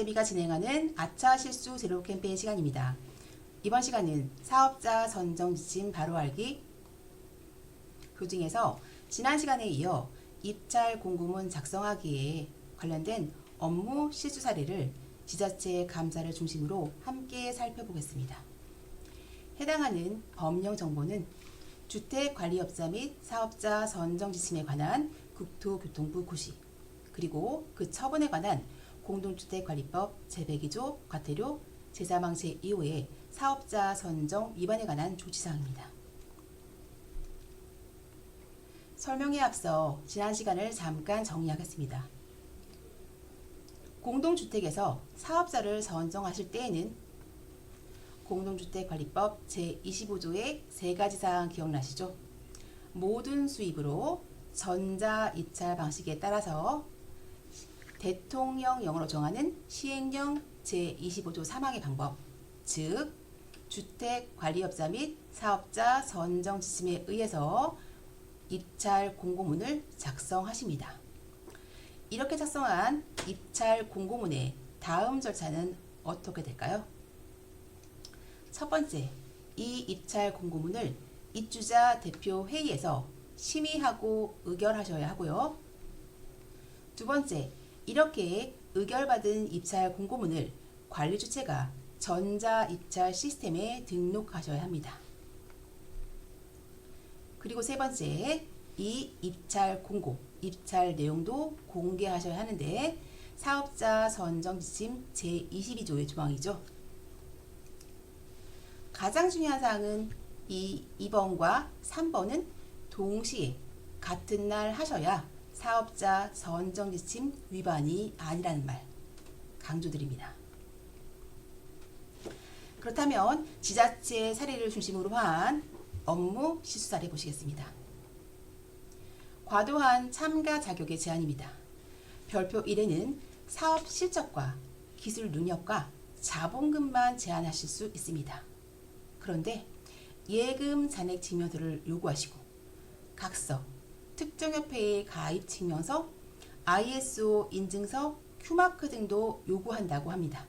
아카데미가 진행하는 아차 실수 제로 캠페인 시간입니다. 이번 시간은 사업자 선정 지침 바로 알기 그 중에서 지난 시간에 이어 입찰 공고문 작성하기에 관련된 업무 실수 사례를 지자체 감사를 중심으로 함께 살펴보겠습니다. 해당하는 법령 정보는 주택관리업자 및 사업자 선정 지침에 관한 국토교통부 고시 그리고 그 처분에 관한 공동주택관리법 제102조 과태료 제4망 제2호의 사업자 선정 위반에 관한 조치사항입니다. 설명에 앞서 지난 시간을 잠깐 정리하겠습니다. 공동주택에서 사업자를 선정하실 때에는 공동주택관리법 제25조의 세 가지 사항 기억나시죠? 모든 수입으로 전자 입찰 방식에 따라서 대통령령으로 정하는 시행령 제25조 3항의 방법, 즉 주택 관리 업자 및 사업자 선정 지침에 의해서 입찰 공고문을 작성하십니다. 이렇게 작성한 입찰 공고문의 다음 절차는 어떻게 될까요? 첫 번째, 이 입찰 공고문을 입주자 대표 회의에서 심의하고 의결하셔야 하고요. 두 번째, 이렇게 의결받은 입찰 공고문을 관리 주체가 전자 입찰 시스템에 등록하셔야 합니다. 그리고 세 번째, 이 입찰 공고, 입찰 내용도 공개하셔야 하는데 사업자 선정 지침 제22조의 조항이죠. 가장 중요한 사항은 이 2번과 3번은 동시에 같은 날 하셔야 사업자 선정 지침 위반이 아니라는 말 강조드립니다. 그렇다면 지자체 사례를 중심으로 한 업무 실수 사례 보시겠습니다. 과도한 참가 자격의 제한입니다. 별표 1에는 사업 실적과 기술 능력과 자본금만 제한하실 수 있습니다. 그런데 예금 잔액 증명서를 요구하시고 각서, 특정협회의 가입 증명서, ISO 인증서, 큐마크 등도 요구한다고 합니다.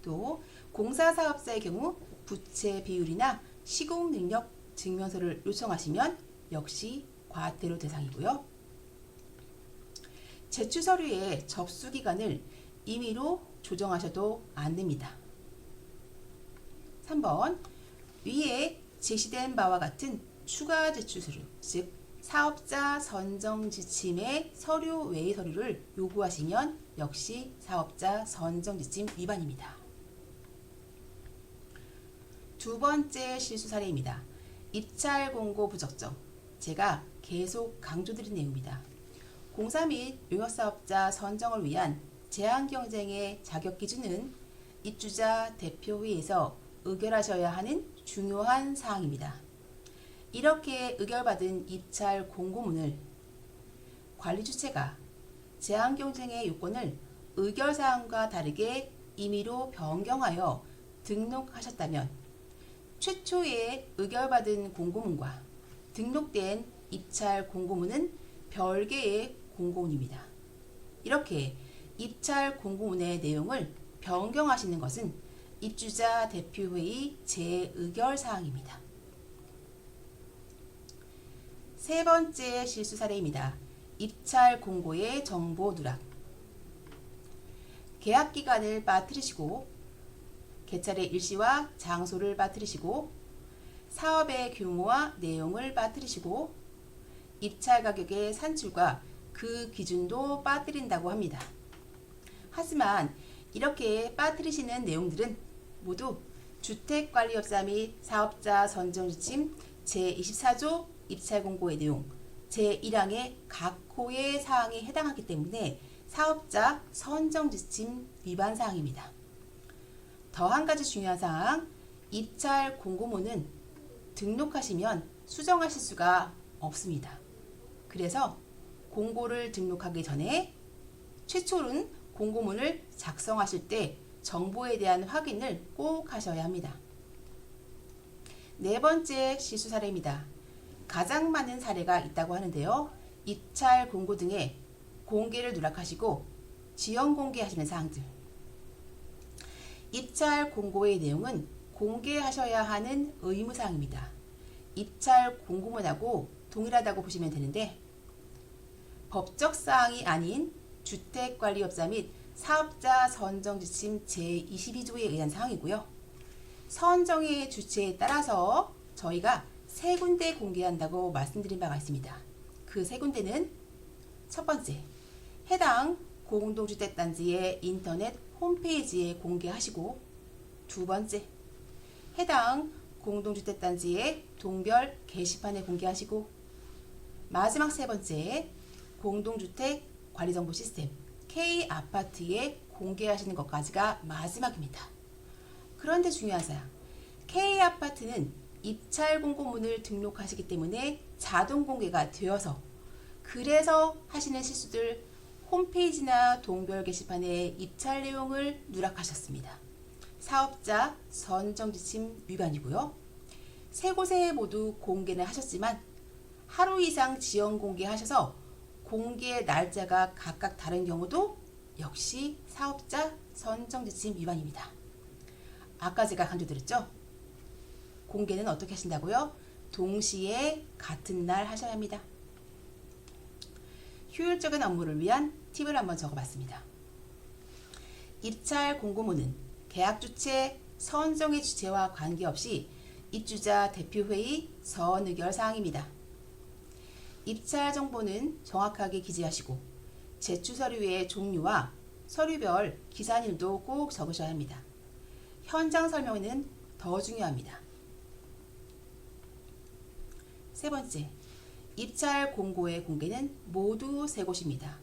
또 공사사업자의 경우 부채 비율이나 시공 능력 증명서를 요청하시면 역시 과태료 대상이고요. 제출 서류의 접수 기간을 임의로 조정하셔도 안 됩니다. 3번 위에 제시된 바와 같은 추가 제출 서류, 즉 사업자 선정 지침의 서류 외의 서류를 요구하시면 역시 사업자 선정 지침 위반입니다. 두 번째 실수 사례입니다. 입찰 공고 부적정. 제가 계속 강조드린 내용입니다. 공사 및 용역사업자 선정을 위한 제한 경쟁의 자격 기준은 입주자 대표회의에서 의결하셔야 하는 중요한 사항입니다. 이렇게 의결받은 입찰 공고문을 관리 주체가 제한 경쟁의 요건을 의결 사항과 다르게 임의로 변경하여 등록하셨다면 최초에 의결받은 공고문과 등록된 입찰 공고문은 별개의 공고문입니다. 이렇게 입찰 공고문의 내용을 변경하시는 것은 입주자 대표회의 재의결 사항입니다. 세 번째 실수 사례입니다. 입찰 공고의 정보 누락. 계약 기간을 빠뜨리시고 개찰의 일시와 장소를 빠뜨리시고 사업의 규모와 내용을 빠뜨리시고 입찰 가격의 산출과 그 기준도 빠뜨린다고 합니다. 하지만 이렇게 빠뜨리시는 내용들은 모두 주택관리업자 및 사업자 선정지침 제24조 입찰공고의 내용 제1항의 각 호의 사항에 해당하기 때문에 사업자 선정 지침 위반 사항입니다. 더 한 가지 중요한 사항, 입찰 공고문은 등록하시면 수정하실 수가 없습니다. 그래서 공고를 등록하기 전에 최초는 공고문을 작성하실 때 정보에 대한 확인을 꼭 하셔야 합니다. 네 번째 실수 사례입니다. 가장 많은 사례가 있다고 하는데요. 입찰 공고 등의 공개를 누락하시고 지연 공개하시는 사항들. 입찰 공고의 내용은 공개하셔야 하는 의무사항입니다. 입찰 공고문하고 동일하다고 보시면 되는데 법적 사항이 아닌 주택관리업자 및 사업자 선정 지침 제22조에 의한 사항이고요. 선정의 주체에 따라서 저희가 세 군데 공개한다고 말씀드린 바가 있습니다. 그 세 군데는 첫 번째, 해당 공동주택단지의 인터넷 홈페이지에 공개하시고 두 번째, 해당 공동주택단지의 동별 게시판에 공개하시고 마지막 세 번째, 공동주택 관리정보 시스템 K아파트에 공개하시는 것까지가 마지막입니다. 그런데 사항, K아파트는 입찰 공고문을 등록하시기 때문에 자동 공개가 되어서 그래서 하시는 실수들 홈페이지나 동별 게시판에 입찰 내용을 누락하셨습니다. 사업자 선정 지침 위반이고요. 세 곳에 모두 공개는 하셨지만 하루 이상 지연 공개하셔서 공개 날짜가 각각 다른 경우도 역시 사업자 선정 지침 위반입니다. 아까 제가 강조드렸죠? 공개는 어떻게 하신다고요? 동시에 같은 날 하셔야 합니다. 효율적인 업무를 위한 팁을 한번 적어봤습니다. 입찰 공고문은 계약 주체 선정의 주체와 관계없이 입주자 대표회의 선의결 사항입니다. 입찰 정보는 정확하게 기재하시고 제출 서류의 종류와 서류별 기사님도 꼭 적으셔야 합니다. 현장 설명은 더 중요합니다. 세 번째, 입찰 공고의 공개는 모두 세 곳입니다.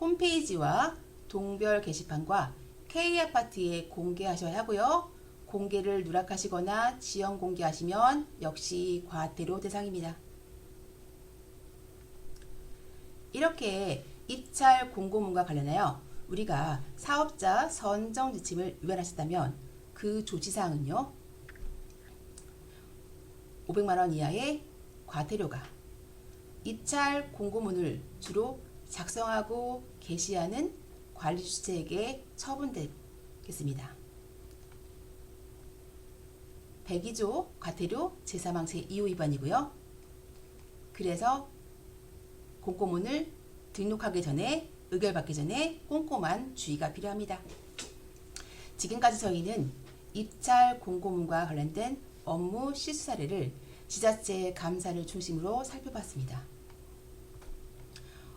홈페이지와 동별 게시판과 K아파트에 공개하셔야 하고요. 공개를 누락하시거나 지연 공개하시면 역시 과태료 대상입니다. 이렇게 입찰 공고문과 관련하여 우리가 사업자 선정 지침을 위반하셨다면 그 조치사항은요. 500만 원 이하의 과태료가 입찰 공고문을 주로 작성하고 게시하는 관리 주체에게 처분되겠습니다. 102조 과태료 제3항 제2호 위반이고요. 그래서 공고문을 등록하기 전에 의결받기 전에 꼼꼼한 주의가 필요합니다. 지금까지 저희는 입찰 공고문과 관련된 업무 실수 사례를 지자체 감사를 중심으로 살펴봤습니다.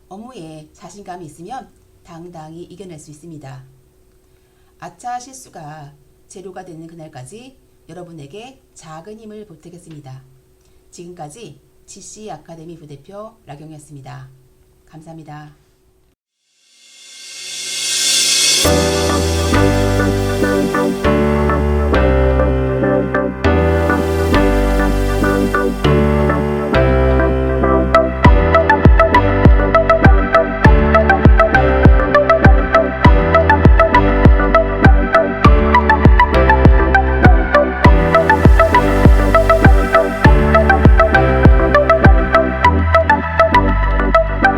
업무에 자신감이 있으면 당당히 이겨낼 수 있습니다. 아차 실수가 재료가 되는 그날까지 여러분에게 작은 힘을 보태겠습니다. 지금까지 GC 아카데미 부대표 라경이었습니다. 감사합니다.